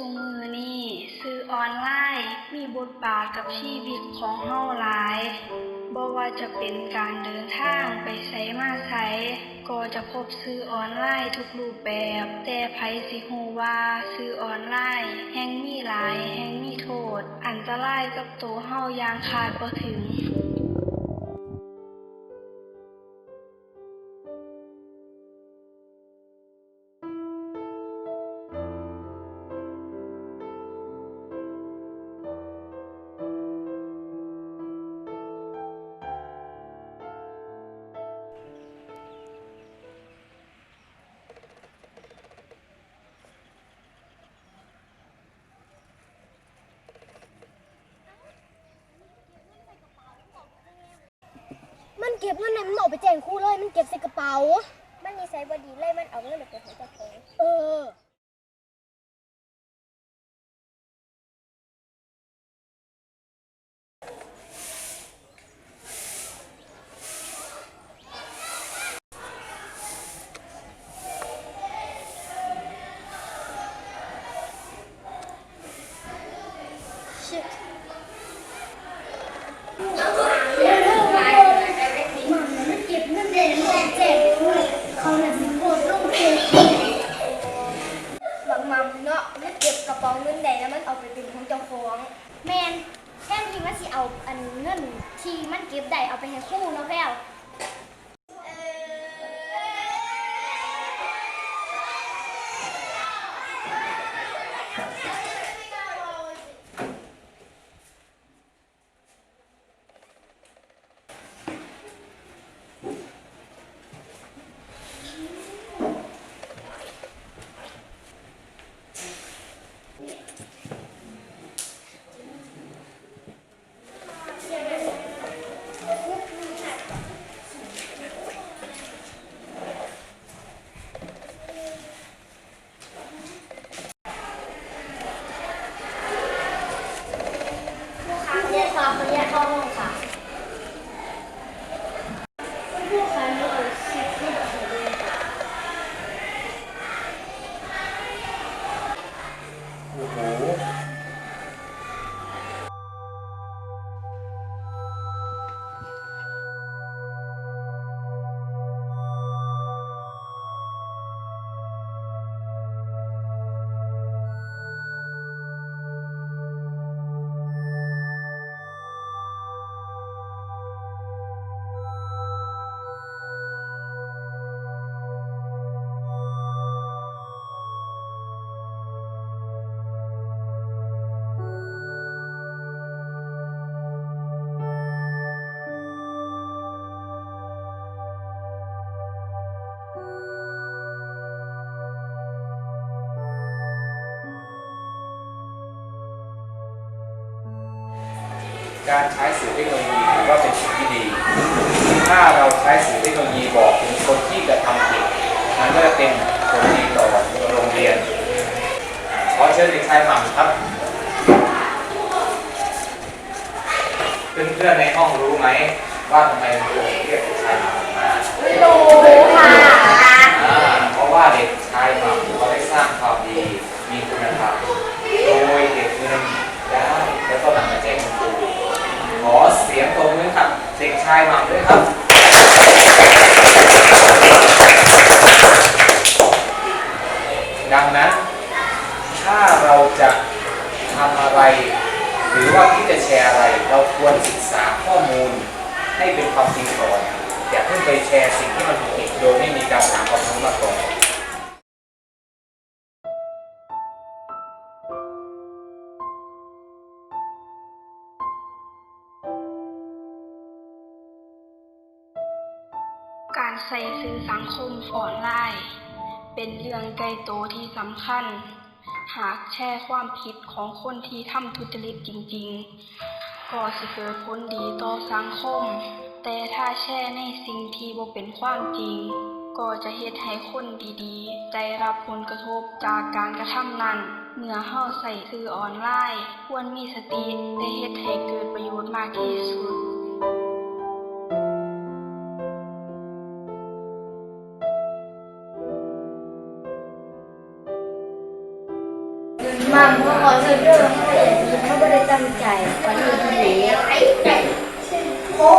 อนี้ซื้อออนไลน์มีบทบาทกับชีวิตของเฮาหลายบ่ว่าจะเป็นการเดินทางไปไสมาไสก็จะพบซื้อออนไลน์ทุกรูปแบบ แต่ไผสิฮู้ว่าซื้อออนไลน์แห่งมีหลาย แห่งมีโทษ อันตรายกับตัวเฮาอย่างคาดบ่ถึง เก็บเงินในมันออกไปแจ้งครูเลย มันเก็บใส่กระเป๋า มันนิสัยบดีเลยมันเอาเงินไปของเจ้าของเออ Shit. ได้เอาไปให้ครู่เนาะแพ้ การใช้สื่อเทคโนโลยีถือว่าเป็นสิ่งที่ดี ถ้าเราใช้สื่อเทคโนโลยีบอกถึงคนที่จะทำผิดมันก็จะเป็นผลดีต่อโรงเรียน ขอเชิญเด็กชายหม่ำครับ เพื่อนๆในห้องรู้ไหมว่าทำไมครูเรียกเด็กชายหม่ำมา ไม่รู้ค่ะ อ่าเพราะว่าเด็กชายหม่ำเขาได้สร้างความดี มีคุณธรรม โดยเด็กเงินได้แล้วก็นำมาแจ้งคุณครู ขอเสียงตรงมือครับ เด็กชายหม่ำด้วย ครับ ดังนั้น ถ้าเราจะทำอะไร หรือว่าที่จะแชร์อะไร เราควรศึกษาข้อมูลให้เป็นความจริงก่อนอย่าเพิ่งไปแชร์สิ่งที่มันผิดโดยไม่มีการถามความรู้มาก่อน การใส่สื่อสังคมออนไลน์ เป็นเรื่องไกลโตวที่สำคัญ หากแชร์ความผิดของคนที่ทำทุจริตจริง ๆ ก็สิเกิดผลดีต่อสังคม แต่ถ้าแชร์ในสิ่งที่บ่เป็นความจริง ก็จะเฮ็ดให้คนดีๆ ได้รับผลกระทบจากการกระทำนั้นเมื่อเฮาใส่สื่อออนไลน์ ควรมีสติและเฮ็ดให้เกิดประโยชน์มากที่สุด มามัมเขาขอโทษด้วยเขาอยากกินเขาไม่ได้ตั้งใจขอโทษทีโค้